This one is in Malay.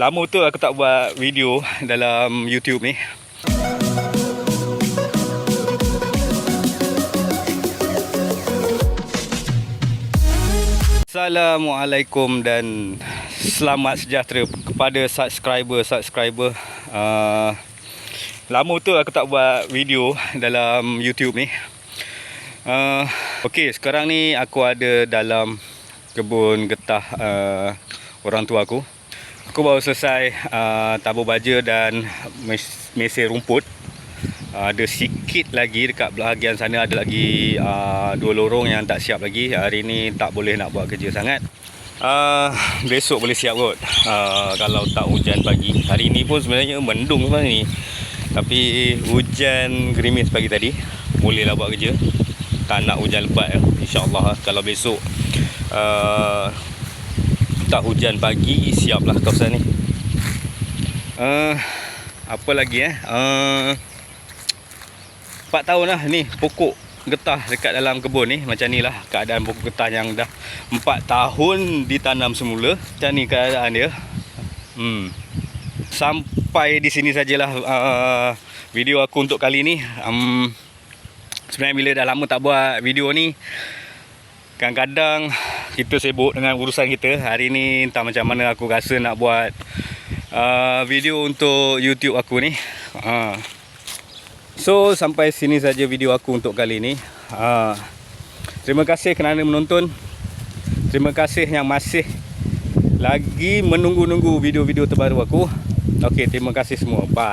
Lama tu aku tak buat video dalam YouTube ni. Assalamualaikum dan selamat sejahtera kepada subscriber-subscriber. Uh, lama tu aku tak buat video dalam YouTube ni. Uh, Okey, sekarang ni aku ada dalam kebun getah uh, orang tua aku. Aku baru selesai uh, tabur baja dan mes- mesir rumput. Uh, ada sikit lagi dekat bahagian sana ada lagi uh, dua lorong yang tak siap lagi. Hari ni tak boleh nak buat kerja sangat. Uh, besok boleh siap kot uh, kalau tak hujan pagi. Hari ni pun sebenarnya mendung sebenarnya ni. Tapi hujan gerimis pagi tadi. Bolehlah buat kerja. Tak nak hujan lebat ya. InsyaAllah kalau besok uh, tak hujan pagi siaplah kawasan ni. Uh, apa lagi eh? Uh, 4 tahun lah ni pokok getah dekat dalam kebun ni macam ni lah keadaan pokok getah yang dah 4 tahun ditanam semula macam ni keadaan dia hmm. sampai di sini sajalah uh, video aku untuk kali ni um, sebenarnya bila dah lama tak buat video ni kadang-kadang kita sibuk dengan urusan kita hari ni entah macam mana aku rasa nak buat uh, video untuk YouTube aku ni uh, So sampai sini saja video aku untuk kali ini. Ha. Terima kasih kerana menonton. Terima kasih yang masih lagi menunggu-nunggu video-video terbaru aku. Okey, terima kasih semua. Bye.